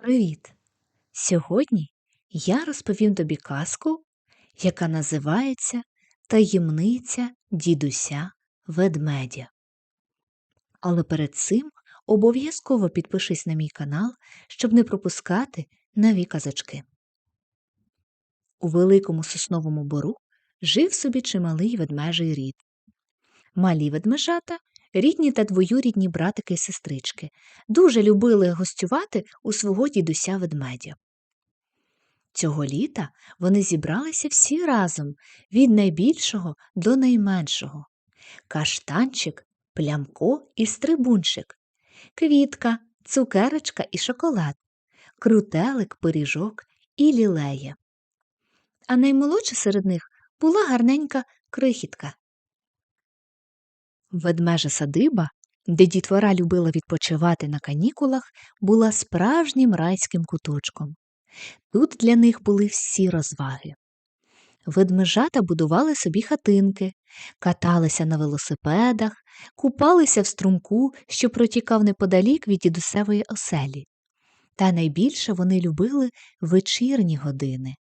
Привіт! Сьогодні я розповім тобі казку, яка називається Таємниця дідуся ведмедя. Але перед цим обов'язково підпишись на мій канал, щоб не пропускати нові казочки. У великому сосновому бору жив собі чималий ведмежий рід. Малі ведмежата, рідні та двоюрідні братики і сестрички, дуже любили гостювати у свого дідуся ведмедя. Цього літа вони зібралися всі разом від найбільшого до найменшого каштанчик, плямко і стрибунчик, квітка, цукерочка і шоколад, крутелик, пиріжок і лілея. А наймолодша серед них була гарненька крихітка. Ведмежа садиба, де дітвора любила відпочивати на канікулах, була справжнім райським куточком. Тут для них були всі розваги. Ведмежата будували собі хатинки, каталися на велосипедах, купалися в струмку, що протікав неподалік від дідусевої оселі. Та найбільше вони любили вечірні години,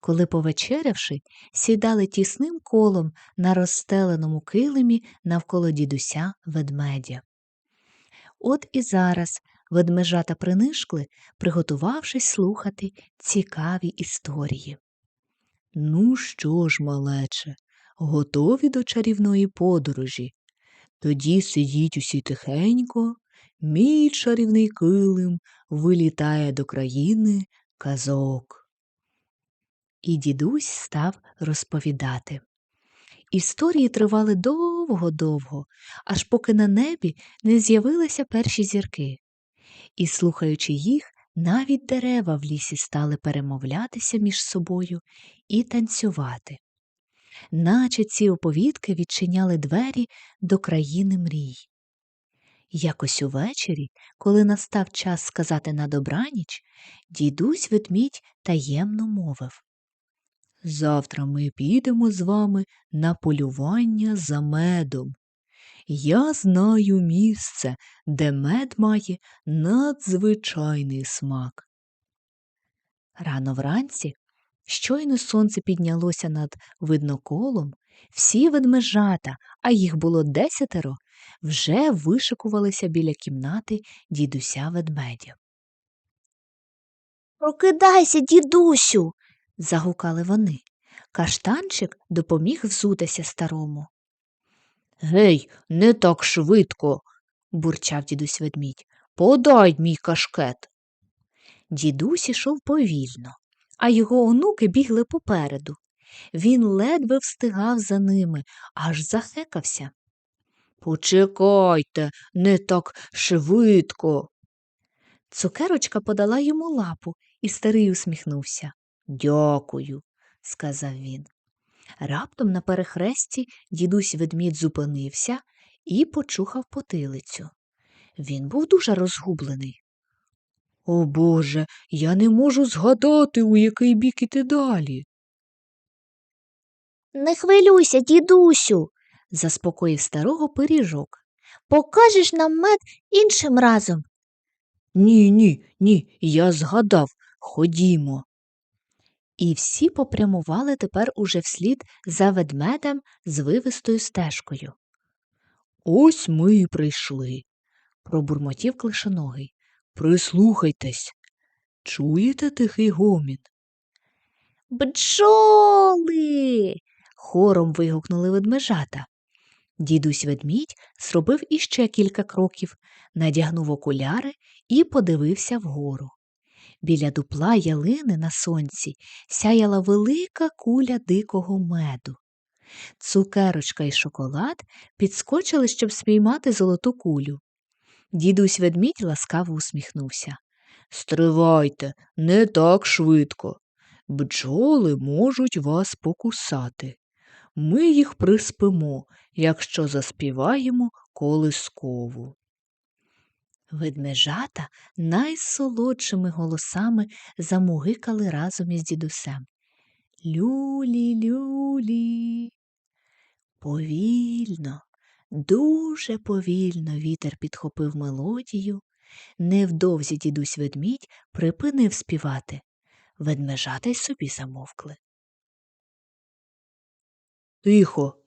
коли, повечерявши, сідали тісним колом на розстеленому килимі навколо дідуся ведмедя. От і зараз ведмежата принишкли, приготувавшись слухати цікаві історії. Ну що ж, малече, готові до чарівної подорожі? Тоді сидіть усі тихенько, мій чарівний килим вилітає до країни казок. І дідусь став розповідати. Історії тривали довго-довго, аж поки на небі не з'явилися перші зірки. І, слухаючи їх, навіть дерева в лісі стали перемовлятися між собою і танцювати. Наче ці оповідки відчиняли двері до країни мрій. Якось увечері, коли настав час сказати на добраніч, дідусь ведмідь таємно мовив Завтра ми підемо з вами на полювання за медом. Я знаю місце, де мед має надзвичайний смак. Рано вранці, щойно сонце піднялося над видноколом, всі ведмежата, а їх було десятеро, вже вишикувалися біля кімнати дідуся ведмедя. Прокидайся, дідусю. Загукали вони. Каштанчик допоміг взутися старому. Гей, не так швидко, бурчав дідусь ведмідь. Подай мій кашкет. Дідусь ішов повільно, а його онуки бігли попереду. Він ледве встигав за ними, аж захекався. Почекайте, не так швидко. Цукерочка подала йому лапу, і старий усміхнувся. Дякую, сказав він. Раптом на перехресті дідусь ведмідь зупинився і почухав потилицю. Він був дуже розгублений. О Боже, я не можу згадати, у який бік іти далі. Не хвилюйся, дідусю. заспокоїв старого пиріжок. Покажеш нам мед іншим разом. Ні, ні, ні, я згадав. Ходімо. І всі попрямували тепер уже вслід за ведмедем з вивистою стежкою. Ось ми і прийшли, пробурмотів клишоногий. Прислухайтесь. Чуєте тихий гомін? Бджоли. хором вигукнули ведмежата. Дідусь ведмідь зробив іще кілька кроків, надягнув окуляри і подивився вгору. Біля дупла ялини на сонці сяяла велика куля дикого меду. Цукерочка і шоколад підскочили, щоб спіймати золоту кулю. Дідусь ведмідь ласкаво усміхнувся. Стривайте, не так швидко. Бджоли можуть вас покусати. Ми їх приспимо, якщо заспіваємо колискову. Ведмежата найсолодшими голосами замугикали разом із дідусем. Люлі, люлі. Повільно, дуже повільно вітер підхопив мелодію, Невдовзі дідусь ведмідь припинив співати. Ведмежата й собі замовкли. Тихо,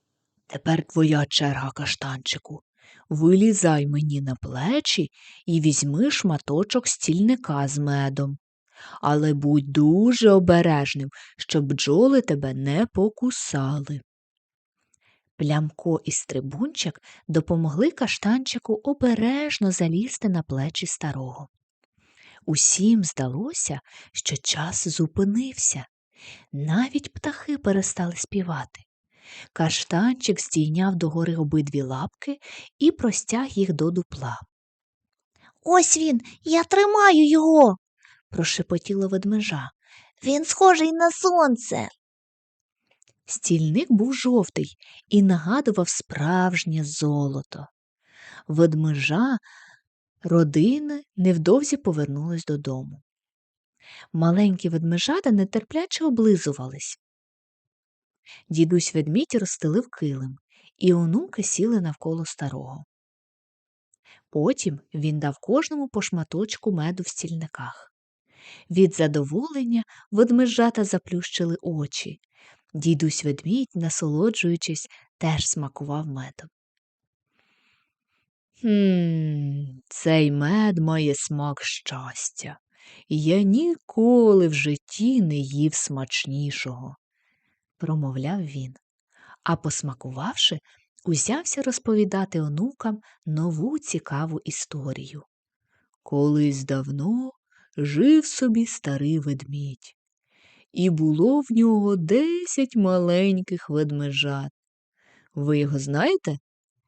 тепер твоя черга, каштанчику. Вилізай мені на плечі і візьми шматочок стільника з медом. Але будь дуже обережним, щоб бджоли тебе не покусали. Плямко і стрибунчик допомогли каштанчику обережно залізти на плечі старого. Усім здалося, що час зупинився. Навіть птахи перестали співати. Каштанчик здійняв догори обидві лапки і простяг їх до дупла. Ось він, я тримаю його. Прошепотіло ведмежа. Він схожий на сонце. Стільник був жовтий і нагадував справжнє золото. Ведмежа родини невдовзі повернулись додому. Маленькі ведмежата нетерпляче облизувались. Дідусь ведмідь розстелив килим, і онуки сіли навколо старого. Потім він дав кожному по шматочку меду в стільниках. Від задоволення ведмежата заплющили очі. Дідусь ведмідь, насолоджуючись, теж смакував медом. Хм, цей мед має смак щастя. Я ніколи в житті не їв смачнішого, промовляв він, а посмакувавши, узявся розповідати онукам нову цікаву історію. Колись давно жив собі старий ведмідь і було в нього десять маленьких ведмежат. Ви його знаєте?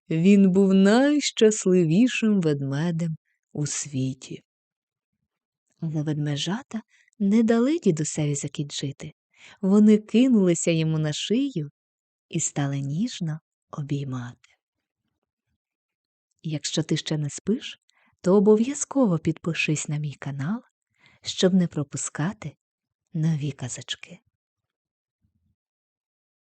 Він був найщасливішим ведмедем у світі. Але ведмежата не дали дідусеві закінчити. Вони кинулися йому на шию і стали ніжно обіймати. Якщо ти ще не спиш, то обов'язково підпишись на мій канал, щоб не пропускати нові казочки.